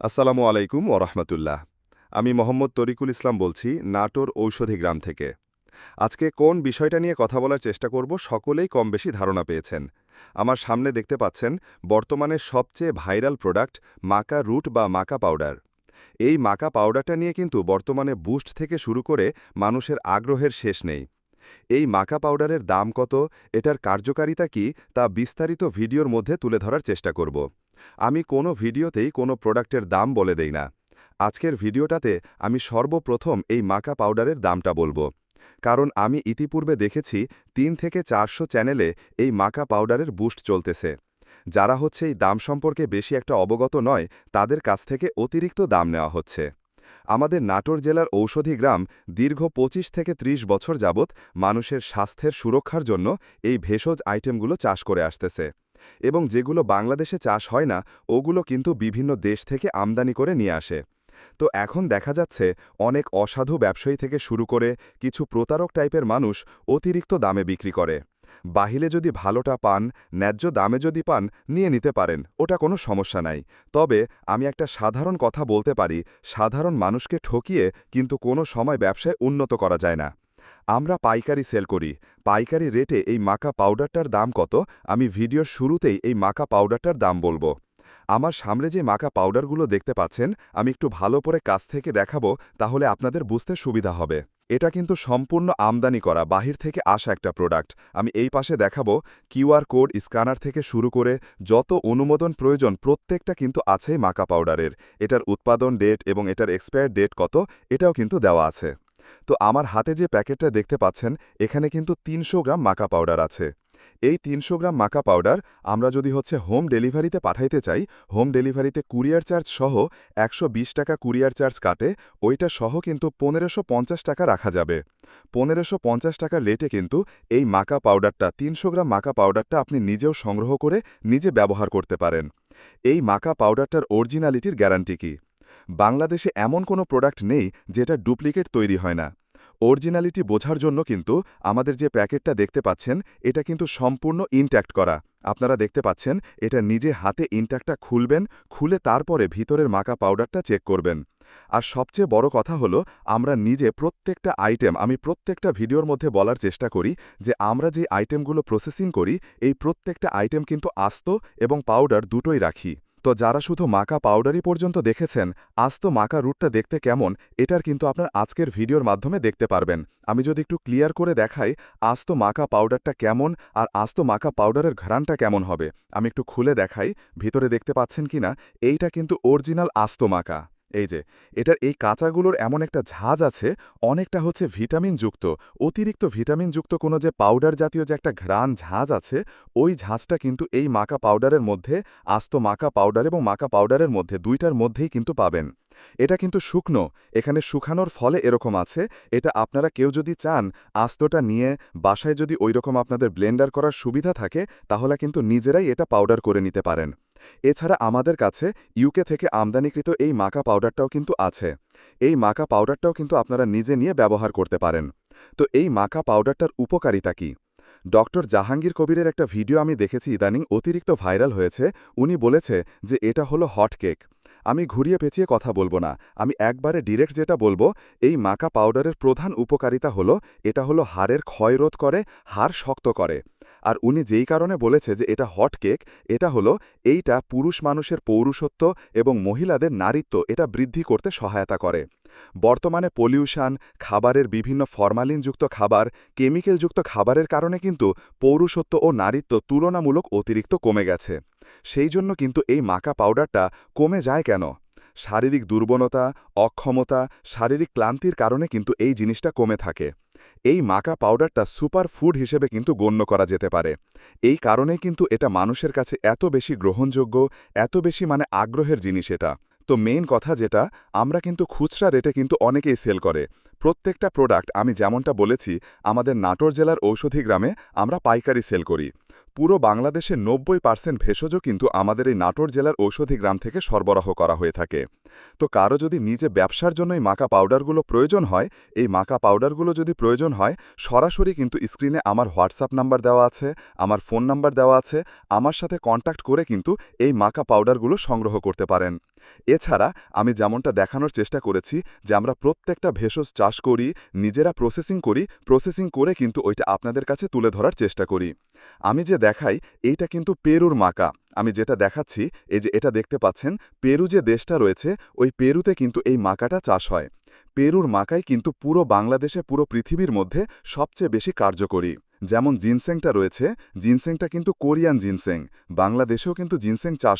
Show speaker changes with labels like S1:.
S1: আসসালামু আলাইকুম ওরহমতুল্লাহ আমি মোহাম্মদ তরিকুল ইসলাম বলছি নাটোর ঔষধি গ্রাম থেকে। আজকে কোন বিষয়টা নিয়ে কথা বলার চেষ্টা করব সকলেই কম বেশি ধারণা পেয়েছেন। আমার সামনে দেখতে পাচ্ছেন বর্তমানে সবচেয়ে ভাইরাল প্রোডাক্ট মাকা রুট বা মাকা পাউডার। এই মাকা পাউডারটা নিয়ে কিন্তু বর্তমানে বুস্ট থেকে শুরু করে মানুষের আগ্রহের শেষ নেই। এই মাকা পাউডারের দাম কত, এটার কার্যকারিতা কি, তা বিস্তারিত ভিডিওর মধ্যে তুলে ধরার চেষ্টা করব। আমি কোনো ভিডিওতেই কোনো প্রোডাক্টের দাম বলে দেই না। আজকের ভিডিওটাতে আমি সর্বপ্রথম এই মাকা পাউডারের দামটা বলব। কারণ আমি ইতিপূর্বে দেখেছি তিন থেকে চারশো চ্যানেলে এই মাকা পাউডারের বুস্ট চলতেছে। যারা হচ্ছে এই দাম সম্পর্কে বেশি একটা অবগত নয়, তাদের কাছ থেকে অতিরিক্ত দাম নেওয়া হচ্ছে। আমাদের নাটোর জেলার ঔষধি গ্রাম দীর্ঘ ২৫ থেকে ৩০ বছর যাবৎ মানুষের স্বাস্থ্যের সুরক্ষার জন্য এই ভেষজ আইটেমগুলো চাষ করে আসতেছে। এবং যেগুলো বাংলাদেশে চাষ হয় না, ওগুলো কিন্তু বিভিন্ন দেশ থেকে আমদানি করে নিয়ে আসে। তো এখন দেখা যাচ্ছে অনেক অসাধু ব্যবসায়ী থেকে শুরু করে কিছু প্রতারক টাইপের মানুষ অতিরিক্ত দামে বিক্রি করে। বাহিলে যদি ভালোটা পান, ন্যায্য দামে যদি পান, নিয়ে নিতে পারেন, ওটা কোনো সমস্যা নাই। তবে আমি একটা সাধারণ কথা বলতে পারি, সাধারণ মানুষকে ঠকিয়ে কিন্তু কোনো সময় ব্যবসায় উন্নত করা যায় না। আমরা পাইকারি সেল করি। পাইকারি রেটে এই মাকা পাউডারটার দাম কত? আমি ভিডিওর শুরুতেই এই মাকা পাউডারটার দাম বলব। আমার সামনে যে মাকা পাউডারগুলো দেখতে পাচ্ছেন, আমি একটু ভালো করে কাছ থেকে দেখাবো, তাহলে আপনাদের বুঝতে সুবিধা হবে। এটা কিন্তু সম্পূর্ণ আমদানি করা, বাহির থেকে আসা একটা প্রোডাক্ট। আমি এই পাশে দেখাবো কিউআর কোড স্ক্যানার থেকে শুরু করে যত অনুমোদন প্রয়োজন, প্রত্যেকটা কিন্তু আছেই মাকা পাউডারের। এটার উৎপাদন ডেট এবং এটার এক্সপায়ার ডেট কত, এটাও কিন্তু দেওয়া আছে। তো আমার হাতে যে প্যাকেটটা দেখতে পাচ্ছেন, এখানে কিন্তু তিনশো গ্রাম মাকা পাউডার আছে। এই তিনশো গ্রাম মাকা পাউডার আমরা যদি হচ্ছে হোম ডেলিভারিতে পাঠাইতে চাই, হোম ডেলিভারিতে কুরিয়ার চার্জ সহ একশো বিশ টাকা কুরিয়ার চার্জ কাটে, ওইটা সহ কিন্তু পনেরোশো টাকা রাখা যাবে। পনেরোশো টাকার রেটে কিন্তু এই মাকা পাউডারটা, তিনশো গ্রাম মাকা পাউডারটা আপনি নিজেও সংগ্রহ করে নিজে ব্যবহার করতে পারেন। এই মাকা পাউডারটার অরিজিনালিটির গ্যারান্টি কি? বাংলাদেশে এমন কোনো প্রোডাক্ট নেই যেটা ডুপ্লিকেট তৈরি হয় না। অরিজিনালিটি বোঝার জন্য কিন্তু আমাদের যে প্যাকেটটা দেখতে পাচ্ছেন, এটা কিন্তু সম্পূর্ণ ইনট্যাক্ট করা। আপনারা দেখতে পাচ্ছেন, এটা নিজে হাতে ইনট্যাক্টটা খুলবেন, খুলে তারপরে ভিতরের মাকা পাউডারটা চেক করবেন। আর সবচেয়ে বড় কথা হলো, আমরা নিজে প্রত্যেকটা আইটেম আমি প্রত্যেকটা ভিডিওর মধ্যে বলার চেষ্টা করি যে আমরা যে আইটেমগুলো প্রসেসিং করি, এই প্রত্যেকটা আইটেম কিন্তু আস্ত এবং পাউডার দুটোই রাখি। তো যারা শুধু মাকা পাউডারই পর্যন্ত দেখেছেন আস্ত মাকা রুটটা দেখতে কেমন, এটার কিন্তু আপনার আজকের ভিডিওর মাধ্যমে দেখতে পারবেন। আমি যদি একটু ক্লিয়ার করে দেখাই আস্ত মাকা পাউডারটা কেমন আর আস্ত মাকা পাউডারের ঘ্রাণটা কেমন হবে, আমি একটু খুলে দেখাই, ভিতরে দেখতে পাচ্ছেন কিনা, এইটা কিন্তু অরিজিনাল আস্ত মাকা। এই যে, এটার এই কাঁচাগুলোর এমন একটা ঝাঁজ আছে, অনেকটা হচ্ছে ভিটামিনযুক্ত, অতিরিক্ত ভিটামিনযুক্ত কোনো যে পাউডার জাতীয় যে একটা ঘ্রাণ ঝাঁজ আছে, ওই ঝাঁজটা কিন্তু এই মাকা পাউডারের মধ্যে, আস্ত মাকা পাউডার এবং মাকা পাউডারের মধ্যে, দুইটার মধ্যেই কিন্তু পাবেন। এটা কিন্তু শুকনো, এখানে শুকানোর ফলে এরকম আছে, এটা আপনারা কেউ যদি চান, আস্তটা নিয়ে বাসায় যদি ওইরকম আপনাদের ব্লেন্ডার করার সুবিধা থাকে, তাহলে কিন্তু নিজেরাই এটা পাউডার করে নিতে পারেন। এছাড়া আমাদের কাছে ইউকে থেকে আমদানিকৃত এই মাকা পাউডারটাও কিন্তু আছে। এই মাকা পাউডারটাও কিন্তু আপনারা নিজে নিয়ে ব্যবহার করতে পারেন। তো এই মাকা পাউডারটার উপকারিতা কি? ডক্টর জাহাঙ্গীর কবিরের একটা ভিডিও আমি দেখেছি ইদানিং অতিরিক্ত ভাইরাল হয়েছে। উনি বলেছে যে এটা হলো হট কেক আমি ঘুরিয়ে পেঁচিয়ে কথা বলব না। আমি একবারে ডিরেক্ট যেটা বলব, এই মাকা পাউডারের প্রধান উপকারিতা হলো, এটা হলো হাড়ের ক্ষয় রোধ করে, হাড় শক্ত করে। আর উনি যেই কারণে বলেছে যে এটা হট কেক, এটা হলো এইটা পুরুষ মানুষের পৌরুষত্ব এবং মহিলাদের নারীত্ব, এটা বৃদ্ধি করতে সহায়তা করে। বর্তমানে পলিউশন, খাবারের বিভিন্ন ফরমালিনযুক্ত খাবার, কেমিক্যালযুক্ত খাবারের কারণে কিন্তু পৌরুষত্ব ও নারীত্ব তুলনামূলক অতিরিক্ত কমে গেছে। সেই জন্য কিন্তু এই মাকা পাউডারটা কমে যায় কেন? শারীরিক দুর্বলতা, অক্ষমতা, শারীরিক ক্লান্তির কারণে কিন্তু এই জিনিসটা কমে থাকে। এই মাকা পাউডারটা সুপার ফুড হিসেবে কিন্তু গণ্য করা যেতে পারে। এই কারণেই কিন্তু এটা মানুষের কাছে এত বেশি গ্রহণযোগ্য, এত বেশি মানে আগ্রহের জিনিস এটা। তো মেইন কথা যেটা, আমরা কিন্তু খুচরা রেটে কিন্তু অনেকেই সেল করে। প্রত্যেকটা প্রোডাক্ট আমি যেমনটা বলেছি, আমাদের নাটোর জেলার ঔষধি গ্রামে আমরা পাইকারি সেল করি। পুরো বাংলাদেশে নব্বই পার্সেন্ট ভেষজও কিন্তু আমাদের এই নাটোর জেলার ঔষধি গ্রাম থেকে সরবরাহ করা হয়ে থাকে। তো কারও যদি নিজে ব্যবসার জন্য এই মাকা পাউডারগুলো প্রয়োজন হয়, এই মাকা পাউডারগুলো যদি প্রয়োজন হয়, সরাসরি কিন্তু স্ক্রিনে আমার হোয়াটসঅ্যাপ নাম্বার দেওয়া আছে, আমার ফোন নাম্বার দেওয়া আছে, আমার সাথে কন্ট্যাক্ট করে কিন্তু এই মাকা পাউডারগুলো সংগ্রহ করতে পারেন। এছাড়া আমি যেমনটা দেখানোর চেষ্টা করেছি যে আমরা প্রত্যেকটা ভেষজ চাষ করি, নিজেরা প্রসেসিং করি প্রসেসিং করে কিন্তু ওইটা আপনাদের কাছে তুলে ধরার চেষ্টা করি। আমি যে দেখাই, এইটা কিন্তু পেরুর মাকা। আমি যেটা দেখাচ্ছি, এই যে এটা দেখতে পাচ্ছেন, পেরু যে দেশটা রয়েছে, ওই পেরুতে কিন্তু এই মাকাটা চাষ হয়। পেরুর মাকাই কিন্তু পুরো বাংলাদেশে, পুরো পৃথিবীর মধ্যে সবচেয়ে বেশি কার্যকরী। যেমন জিনসেংটা রয়েছে, জিনসেংটা কিন্তু কোরিয়ান জিনসেং, বাংলাদেশেও কিন্তু জিনসেং চাষ